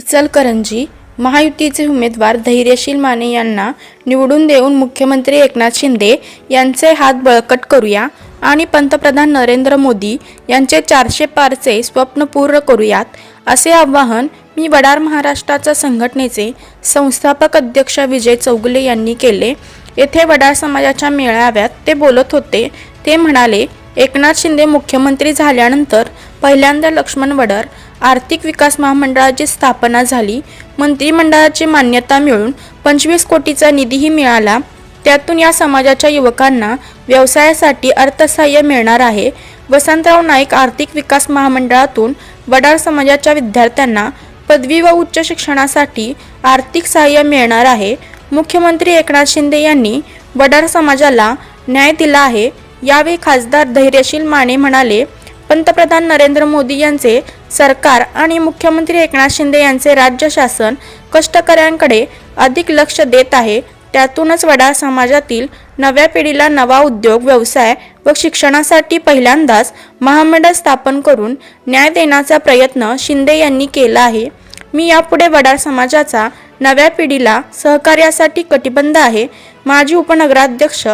इचलकरंजी महायुतीचे उमेदवार धैर्यशील माने यांना निवडून देऊन मुख्यमंत्री एकनाथ शिंदे यांचे हात बळकट करूया आणि पंतप्रधान नरेंद्र मोदी यांचे चारशे पारचे स्वप्न पूर्ण करूयात असे आवाहन मी वडार महाराष्ट्राच्या संघटनेचे संस्थापक अध्यक्ष विजय चौगुले यांनी केले. येथे वडार समाजाच्या मेळाव्यात ते बोलत होते. ते म्हणाले एकनाथ शिंदे मुख्यमंत्री झाल्यानंतर पहिल्यांदा लक्ष्मण वडर आर्थिक विकास महामंडळाची स्थापना झाली. मंत्रिमंडळाची मान्यता मिळून पंचवीस कोटीचा निधीही मिळाला. त्यातून या समाजाच्या युवकांना व्यवसायासाठी अर्थसहाय्य मिळणार आहे. वसंतराव नाईक आर्थिक विकास महामंडळातून वडार समाजाच्या विद्यार्थ्यांना पदवी व उच्च शिक्षणासाठी आर्थिक सहाय्य मिळणार आहे. मुख्यमंत्री एकनाथ शिंदे यांनी वडार समाजाला न्याय दिला आहे. यावेळी खासदार धैर्यशील माने म्हणाले पंतप्रधान नरेंद्र मोदी यांचे सरकार आणि मुख्यमंत्री एकनाथ शिंदे यांचे राज्य शासन कष्टकऱ्यांकडे अधिक लक्ष देत आहे. त्यातूनच वडार समाजातील नव्या पिढीला नवा उद्योग व्यवसाय व शिक्षणासाठी पहिल्यांदाच महामंडळ स्थापन करून न्याय देण्याचा प्रयत्न शिंदे यांनी केला आहे. मी यापुढे वडार समाजाचा नव्या पिढीला सहकार्यासाठी कटिबंध आहे माजी उपनगराध्यक्ष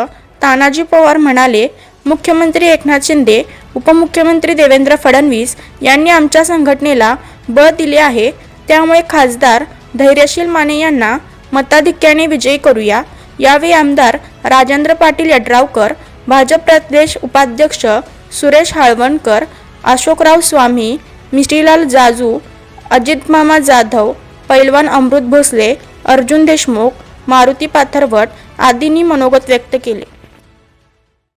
तानाजी पवार म्हणाले मुख्यमंत्री एकनाथ शिंदे उपमुख्यमंत्री देवेंद्र फडणवीस यांनी आमच्या संघटनेला बळ दिले आहे. त्यामुळे खासदार धैर्यशील माने यांना मताधिक्याने विजयी करूया. यावेळी आमदार राजेंद्र पाटील यड्रावकर भाजप प्रदेश उपाध्यक्ष सुरेश हाळवणकर अशोकराव स्वामी मिश्रीलाल जाजू अजित मामा जाधव पैलवान अमृत भोसले अर्जुन देशमुख मारुती पाथरवट आदींनी मनोगत व्यक्त केले.